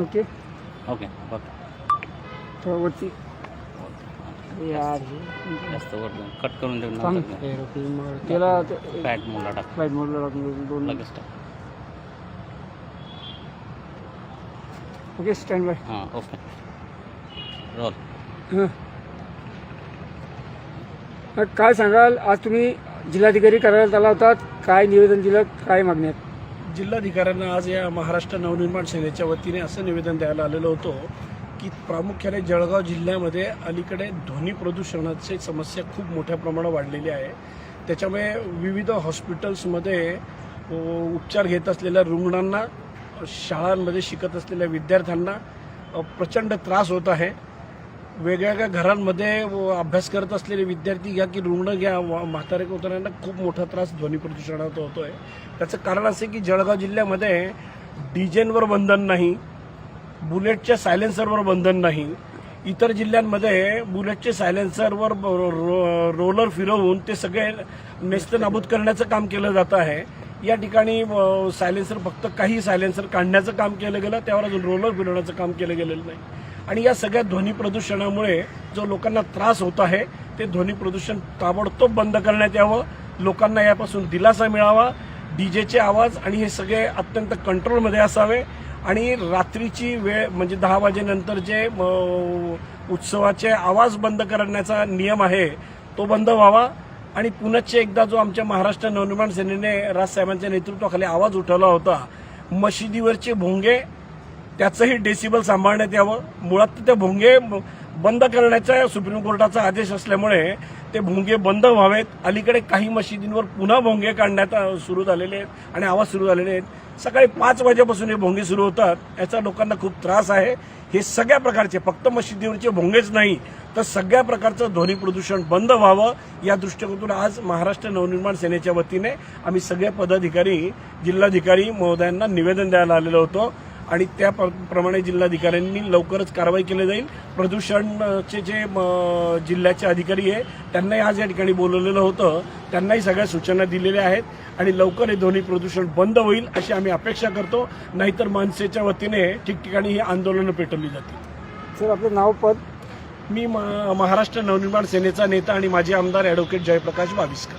Okay okay okay थोडं वरती यार जास्त वर कट करून त्याला फ्लॅट मोडला टाक मोडला टाकून दोन लगेच टाक ओके स्टँड बाय हां ओके रोल काय सांगाल? आज तुम्ही जिल्हाधिकारी कार्यालयात आला होतात. काय निवेदन दिलं? काय मागणी आहेत? जिल्हाधिकाऱ्यांना आज या महाराष्ट्र नवनिर्माण सेनेच्या वतीने असं निवेदन द्यायला आलेलो होतो की प्रामुख्याने जळगाव जिल्ह्यामध्ये अलीकडे ध्वनी प्रदूषणाची समस्या खूप मोठ्या प्रमाणात वाढलेली आहे. त्याच्यामुळे विविध हॉस्पिटल्समध्ये उपचार घेत असलेल्या रुग्णांना शाळांमध्ये शिकत असलेल्या विद्यार्थ्यांना प्रचंड त्रास होत आहे. वेगवेगळ्या घरांमध्ये व अभ्यास करत असलेले विद्यार्थी घ्या की रुग्ण घ्या म्हातारे कोताऱ्यांना खूप मोठा त्रास ध्वनी प्रदूषणाचा होतोय. त्याचं कारण असं की जळगाव जिल्ह्यामध्ये डिजेनवर बंधन नाही बुलेटच्या सायलेन्सरवर बंधन नाही. इतर जिल्ह्यांमध्ये बुलेटचे सायलेन्सरवर रो- रोलर फिरवून ते सगळे नेस्त नाबूद करण्याचं काम केलं जात आहे. या ठिकाणी सायलेन्सर फक्त काही सायलेन्सर काढण्याचं काम केलं गेलं त्यावर अजून रोलर फिरवण्याचं काम केलं गेलेलं नाही. आणि या सगळ्या ध्वनी प्रदूषणामुळे जो लोकांना त्रास होत आहे ते ध्वनी प्रदूषण ताबडतोब बंद करण्यात यावं. लोकांना यापासून दिलासा मिळावा. डीजेचे आवाज आणि हे सगळे अत्यंत कंट्रोलमध्ये असावे. आणि रात्रीची वेळ म्हणजे दहा वाजेनंतर जे म, उत्सवाचे आवाज बंद करण्याचा नियम आहे तो बंद व्हावा. आणि पुनश्च एकदा जो आमच्या महाराष्ट्र नवनिर्माण सेनेने राजसाहेबांच्या नेतृत्वाखाली आवाज उठवला होता मशिदीवरचे भोंगे त्याचंही डेसिबल सांभाळण्यात यावं. मुळात ते भोंगे बंद करण्याचा सुप्रीम कोर्टाचा आदेश असल्यामुळे ते भोंगे बंद व्हावेत. अलीकडे काही मशिदींवर पुन्हा भोंगे काढण्यात सुरू झालेले आहेत आणि आवाज सुरू झालेले आहेत. सकाळी पाच वाजेपासून हे भोंगे सुरू होतात. याचा लोकांना खूप त्रास आहे. हे सगळ्या प्रकारचे फक्त मशिदीवरचे भोंगेच नाही तर सगळ्या प्रकारचं ध्वनी प्रदूषण बंद व्हावं. या दृष्टिकोनातून आज महाराष्ट्र नवनिर्माण सेनेच्या वतीने आम्ही सगळे पदाधिकारी जिल्हाधिकारी महोदयांना निवेदन द्यायला आलेलो होतो. आणि त्या प्र- प्रमाणे जिल्हाधिकाऱ्यांनी लवकरच कारवाई केली जाईल. प्रदूषणचे जे जिल्ह्याचे अधिकारी आहे त्यांनाही आज या ठिकाणी बोलवलेलं होतं. त्यांनाही सगळ्या सूचना दिलेल्या आहेत आणि लवकर हे ध्वनी प्रदूषण बंद होईल अशी आम्ही अपेक्षा करतो. नाहीतर मनसेच्या वतीने ठिकठिकाणी ही आंदोलनं पेटवली जातील. सर आपलं नाव पद? मी म- महाराष्ट्र नवनिर्माण सेनेचा नेता आणि माजी आमदार ॲडव्होकेट जयप्रकाश बाविस्कर.